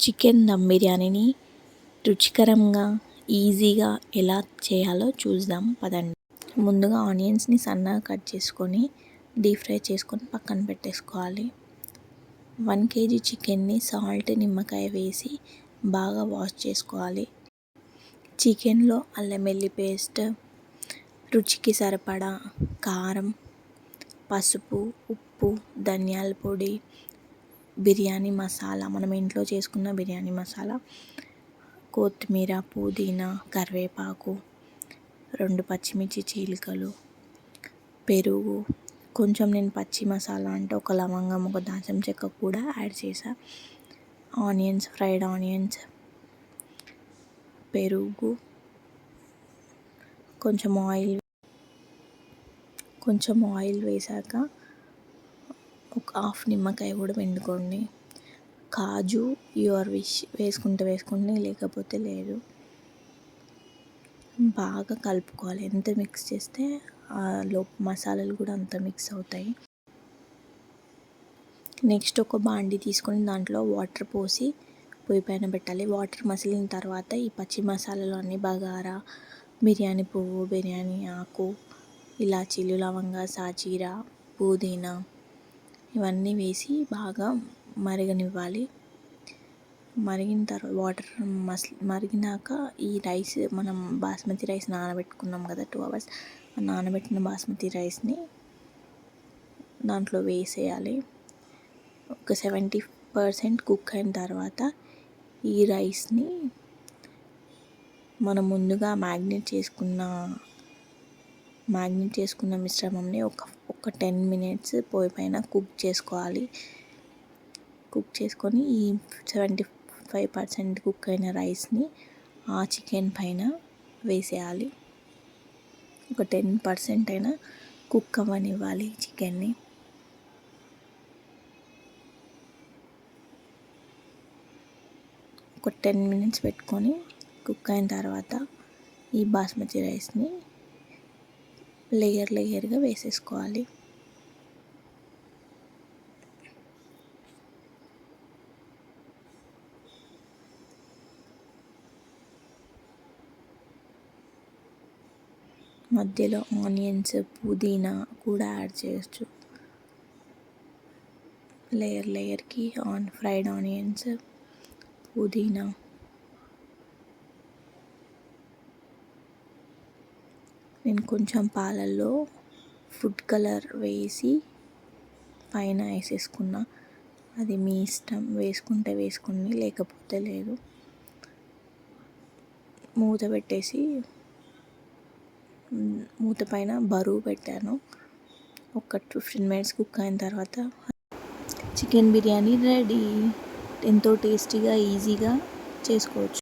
Chicken dum బిర్యానీని రుచికరంగా ఈజీగా ఎలా చేయాలో చూద్దాం. పదండి. ముందుగా ఆనియన్స్ని సన్నగా కట్ చేసుకొని డీప్ ఫ్రై చేసుకొని పక్కన పెట్టేసుకోవాలి. వన్ కేజీ చికెన్ని సాల్ట్ నిమ్మకాయ వేసి బాగా వాష్ చేసుకోవాలి. చికెన్లో అల్లం వెల్లి పేస్ట్ రుచికి సరిపడా కారం పసుపు ఉప్పు ధనియాల పొడి బిర్యానీ మసాలా మనం ఇంట్లో చేసుకున్న బిర్యానీ మసాలా కొత్తిమీర పుదీనా కరివేపాకు రెండు పచ్చిమిర్చి చీలికలు పెరుగు. కొంచెం నేను పచ్చి మసాలా అంటే ఒక లవంగం ఒక దాల్చిన చెక్క కూడా యాడ్ చేసా ఆనియన్స్ ఫ్రైడ్ ఆనియన్స్ పెరుగు కొంచెం ఆయిల్ కొంచెం ఆయిల్ వేసాక ఒక హాఫ్ నిమ్మకాయ కూడా పిండుకోండి. కాజు యువర్ విష్ వేసుకుంటే వేసుకోండి లేకపోతే లేదు. బాగా కలుపుకోవాలి. ఎంత మిక్స్ చేస్తే లో మసాలాలు కూడా అంత మిక్స్ అవుతాయి. నెక్స్ట్ ఒక బాండి తీసుకొని దాంట్లో వాటర్ పోసి పొయ్యి పైన పెట్టాలి. వాటర్ మసిలిన తర్వాత ఈ పచ్చి మసాలాలు అన్నీ బగారా బిర్యానీ పువ్వు బిర్యానీ ఆకు ఇలాచీలు లవంగా సాజీరా పుదీనా ఇవన్నీ వేసి బాగా మరగనివ్వాలి. మరిగిన తర్వాత వాటర్ మస్ మరిగినాక ఈ రైస్ మనం బాస్మతి రైస్ నానబెట్టుకున్నాం కదా టూ అవర్స్ నానబెట్టిన బాస్మతి రైస్ని దాంట్లో వేసేయాలి. ఒక సెవెంటీ పర్సెంట్ కుక్ అయిన తర్వాత ఈ రైస్ని మనం ముందుగా మ్యాగ్నేట్ చేసుకున్న మ్యాగ్నేట్ చేసుకున్న మిశ్రమంని ఒక ఒక టెన్ మినిట్స్ పొయ్యి పైన కుక్ చేసుకోవాలి. కుక్ చేసుకొని ఈ సెవెంటీ ఫైవ్ పర్సెంట్ కుక్ అయిన రైస్ని ఆ చికెన్ పైన వేసేయాలి. ఒక టెన్ పర్సెంట్ అయినా కుక్ అవ్వనివ్వాలి చికెన్ని. ఒక టెన్ మినిట్స్ పెట్టుకొని కుక్ అయిన తర్వాత ఈ బాస్మతి రైస్ని లేయర్ లేయర్గా వేసేసుకోవాలి. మధ్యలో ఆనియన్స్ పుదీనా కూడా యాడ్ చేయొచ్చు. లేయర్ లేయర్కి ఆన్ ఫ్రైడ్ ఆనియన్స్ పుదీనా. నేను కొంచెం పాలల్లో ఫుడ్ కలర్ వేసి పైన వేసేసుకున్న. అది మీ ఇష్టం. వేసుకుంటే వేసుకోండి లేకపోతే లేదు. మూత పెట్టేసి మూత పైన బరువు పెట్టాను. ఒక ఫిఫ్టీన్ మినిట్స్ కుక్ అయిన తర్వాత చికెన్ బిర్యానీ రెడీ ఎంతో టేస్టీగా ఈజీగా చేసుకోవచ్చు.